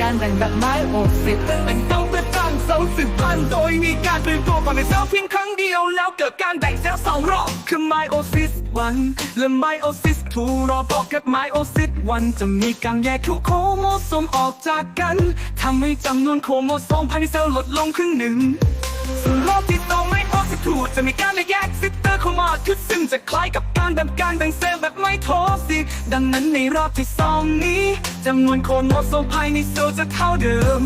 การแบ่งแบบไม้โอบสิบเป็นต้องเป็นตั้งเสาสิบพันโดยมีการเปลี่ยนตัวก่อนในเซลล์เพียงครั้งเดียวแล้วเกิดการแบ่งเซลล์สองรอบคือไมโอซิสวันและไมโอซิสทูรอบอกกับไมโอซิสวันจะมีการแยกทุกโครโมโซมออกจากกันทำให้จำนวนโครโมโซมภายในเซลล์ลดลงครึ่งหนึ่งส่วนรอบที่สอง ถูกจะมีการแยกซิสเตอร์เข้ามาคือซึ่งจะคล้ายกับการแบบการแบ่งเซลล์แบบไม่โทสิดังนั้นในรอบที่สองนี้จำนวนโครโมโซมภายในเซลล์จะเท่าเดิม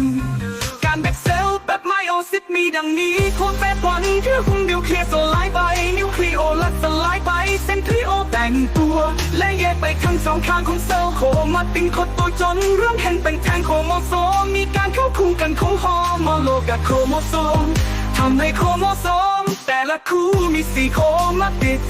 การแบ่งเซลล์แบบไมโอซิสมีดังนี้โคดแปดวันคือหุ้มนิวเคลียสสลายไปนิวคลีโอลัสลายไปเซนทริโอแบ่งตัว และแยกไปข้างสองข้างของเซลล์โครมาตินคดตัวจนเริ่มเห็นเป็นแทนโครโมโซมมีการเข้าคู่กันของฮอร์โมนโลกับโครโมโซม ทำให้โครโมโซม แต่ละคู่มีสี่โครมาติด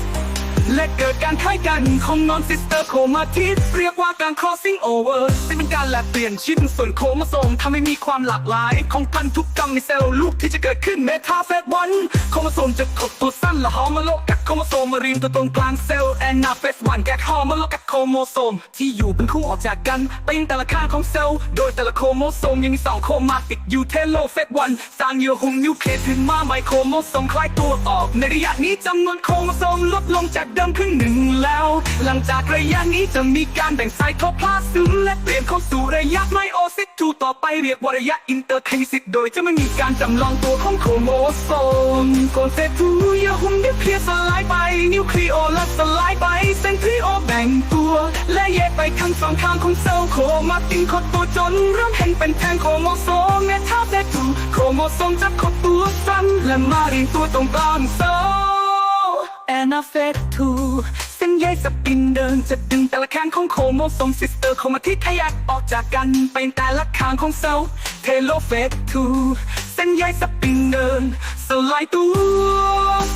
และเกิดการคล้ายกันของนอนซิสเตอร์โครมาทิสเรียกว่าการ crossing over ซึ่งเป็นการแลกเปลี่ยนชิ้นส่วนโครโมโซมทำให้มีความหลากหลาย ของพันธุกรรมในเซลล์ลูกที่จะเกิดขึ้นเมทาเฟสวันโครโมโซมจะขดตัวสั้นและหอมมาโลกกัน โครโมโซมมารีนตัวตรงกลางเซลล์แอนนาเฟสวันแกกฮอร์โมนโลกกับโครโมโซม ที่อยู่เป็นคู่ออกจากกันเป็นแต่ละข้างของเซลล์โดยแต่ละโครโมโซมยังมีสองโครมาติดอยู่เทโลเฟสวันสร้างเยื่อหุ้มนิวเคลียสถึงมาไมโครโมโซมคล้ายตัวออก ในระยะนี้จำนวนโครโมโซมลดลงจากเดิมครึ่งหนึ่งแล้ว หลังจากระยะนี้จะมีการแบ่งไซโทพลาซึมและเปลี่ยนเข้าสู่ระยะไมโอซิสทูต่อไปเรียกว่าระยะอินเตอร์เคซิสโดยจะไม่มีการจำลองตัวของโครโมโซมโกนเซทูย หุ้มนิวเคลียสสลายไป นิวคลีโอลัสสลายไป เซนทริโอแบ่งตัว และแยกไปข้างสองข้างของเซลล์โคมาตินคดตัวจนเริ่มเห็นเป็นแทนโครโมโซมเมทาเซทูโครโมโซมจะคดตัวซ้ำและมาเรียงตัวตรงกลางเซลล์แอนาเฟสทูเส้นใยสปินเดินจะดึงแต่ละแข้างของโครโมโซมซิสเตอร์โครมาทิสขยักออกจากกันเป็นแต่ละข้างของเซลล์เทโลเฟสทู ส้นใยสปินเดินสลายตัว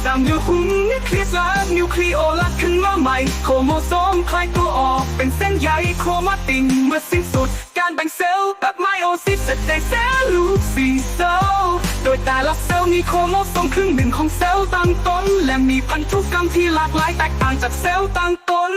ตามเนื้อหุ้มนิวเคลียสและนิวคลีโอลัสขึ้นมาใหม่ โครโมโซมคลายตัวออก เป็นเส้นใยโครมาตินเมื่อสิ้นสุด การแบ่งเซลล์แบบไมโอซิสจะได้เซลล์ลูกสี่เซลล์โดยแต่ละเซลล์มีโครโมโซมครึ่งหนึ่งของเซลล์ตั้งต้น และมีพันธุกรรมที่หลากหลายแตกต่างจากเซลล์ตั้งต้น